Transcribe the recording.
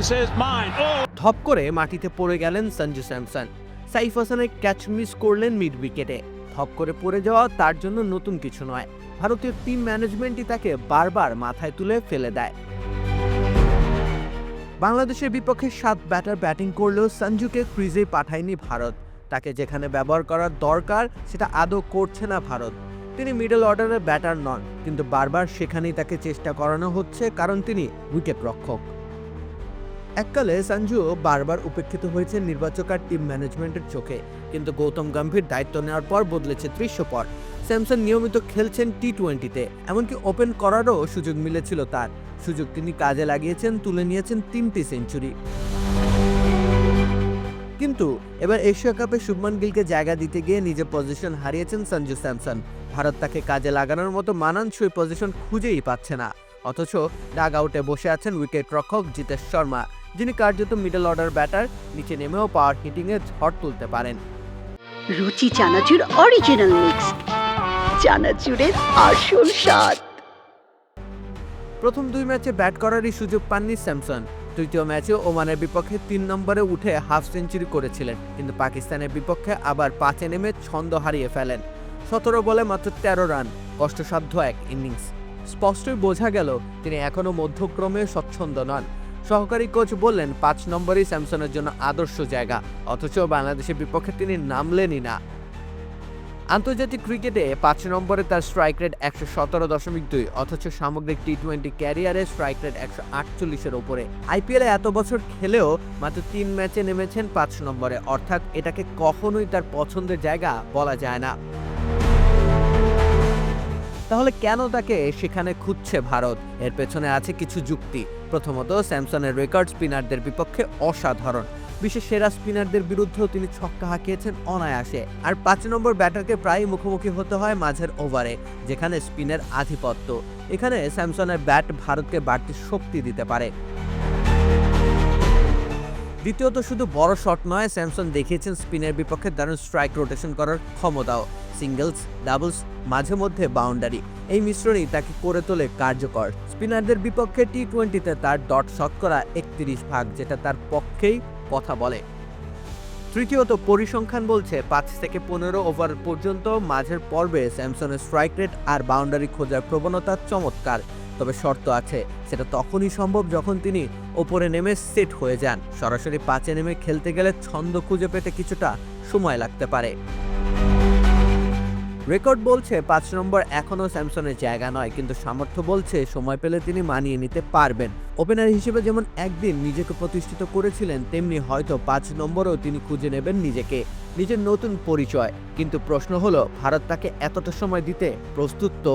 says. Oh, ধপ করে মাটিতে পড়ে গেলেন সঞ্জু স্যামসন। সাইফ হাসানের ক্যাচ মিস করলেন মিড উইকেটে। ধপ করে পড়ে যাওয়া তার জন্য নতুন কিছু নয়। ভারতীয় টিম ম্যানেজমেন্টই তাকে বারবার মাথায় তুলে ফেলে দেয়। বাংলাদেশের বিপক্ষে সাত ব্যাটার ব্যাটিং করলেও সঞ্জুকে ক্রিজে পাঠায়নি ভারত। তাকে যেখানে ব্যবহার করার দরকার সেটা আদৌ করছে না ভারত। তিনি মিডল অর্ডারের ব্যাটার নন কিন্তু বারবার সেখানেই তাকে চেষ্টা করানো হচ্ছে কারণ তিনি উইকেট রক্ষক এককালে সঞ্জু বারবার উপেক্ষিত হয়েছে নির্বাচক আর টিম ম্যানেজমেন্টের চোখে। কিন্তু গৌতম গম্ভীর দায়িত্ব নেওয়ার পর বদলেছে দৃশ্যপট। স্যামসন নিয়মিত খেলছেন টি টোয়েন্টিতে এমনকি ওপেন করারও সুযোগ মিলেছিল তার। সুযোগ তিনি কাজে লাগিয়েছেন, তুলে নিয়েছেন তিনটি সেঞ্চুরি। কিন্তু এবার এশিয়া কাপে শুভমান গিলকে জায়গা দিতে গিয়ে নিজের পজিশন হারিয়েছেন সঞ্জু স্যামসন। ভারত তাকে কাজে লাগানোর মতো মানানসই পজিশন খুঁজেই পাচ্ছে না। অথচ ডাগ আউটে বসে আছেন উইকেট রক্ষক জিতেশ শর্মা যিনি কার্যত মিডল অর্ডার ব্যাটার নিচে নেমেও পাওয়ার হিটিংয়ে ঝড় তুলতে পারেন। রুচি চানাচুর অরিজিনাল মিক্স চানাচুরের আসল স্বাদ। প্রথম দুই ম্যাচে ব্যাট করারই সুযোগ পাননি স্যামসন। তৃতীয় ম্যাচে ওমানের বিপক্ষে তিন নম্বরে উঠে হাফ সেঞ্চুরি করেছিলেন কিন্তু পাকিস্তানের বিপক্ষে আবার পাঁচে নেমে ছন্দ হারিয়ে ফেলেন। সতেরো বলে মাত্র তেরো রান কষ্টসাধ্য এক ইনিংস। স্পষ্টই বোঝা গেল, তিনি এখনও মধ্যক্রমে স্বচ্ছন্দ নন। সহকারী কোচ বললেন, পাঁচ নম্বরই স্যামসনের জন্য আদর্শ জায়গা, অথচ বাংলাদেশের বিপক্ষে তিনি নামলেনই না। আন্তর্জাতিক ক্রিকেটে পাঁচ নম্বরে তার স্ট্রাইক রেট একশো সতেরো দশমিক দুই, অথচ সামগ্রিক টি টোয়েন্টি ক্যারিয়ারে স্ট্রাইক রেট একশো আটচল্লিশের ওপরে। আইপিএলে এত বছর খেলেও মাত্র তিন ম্যাচে নেমেছেন পাঁচ নম্বরে, অর্থাৎ এটাকে কখনোই তার পছন্দের জায়গা বলা যায় না। তাহলে কেন তাকে সেখানে খুঁজছে ভারত? এর পেছনে আছে কিছু যুক্তি। প্রথমত, স্যামসনের রেকর্ড স্পিনারদের বিপক্ষে অসাধারণ। বিশ্বের সেরা স্পিনারদের বিরুদ্ধেও তিনি ছক্কা হাঁকিয়েছেন অনায়াসে। আর পাঁচ নম্বর ব্যাটারকে প্রায় মুখোমুখি হতে হয় মাঝের ওভারে, যেখানে স্পিনের আধিপত্য। এখানে স্যামসনের ব্যাট ভারতকে বাড়তি শক্তি দিতে পারে। দ্বিতীয়ত শুধু বড় শট নয়, স্যামসন দেখিয়েছেন স্পিনের বিপক্ষে দারুণ স্ট্রাইক রোটেশন করার ক্ষমতাও। সিঙ্গলস, ডাবলস, মাঝে মধ্যে বাউন্ডারি, এই মিশ্রণই তাকে করে তোলে কার্যকর। স্পিনারদের বিপক্ষে টি টোয়েন্টিতে তার ডট শতকরা একত্রিশ ভাগ, যেটা তার পক্ষেই কথা বলে। তৃতীয়ত, পরিসংখ্যান বলছে, পাঁচ থেকে পনেরো ওভার পর্যন্ত মাঝের পর্বে স্যামসনের স্ট্রাইক রেট আর বাউন্ডারি খোঁজার প্রবণতা চমৎকার। তবে শর্ত আছে, সেটা তখনই সম্ভব যখন তিনি ওপরে নেমে সেট হয়ে যান। সরাসরি পাঁচে নেমে খেলতে গেলে ছন্দ খুঁজে পেতে কিছুটা সময় লাগতে পারে। রেকর্ড বলছে পাঁচ নম্বর এখনও স্যামসনের জায়গা নয়, কিন্তু সামর্থ্য বলছে সময় পেলে তিনি মানিয়ে নিতে পারবেন। ওপেনার হিসেবে যেমন একদিন নিজেকে প্রতিষ্ঠিত করেছিলেন, তেমনি হয়তো পাঁচ নম্বরেও তিনি খুঁজে নেবেন নিজেকে, নিজের নতুন পরিচয়। কিন্তু প্রশ্ন হলো, ভারত তাকে এতটা সময় দিতে প্রস্তুত তো?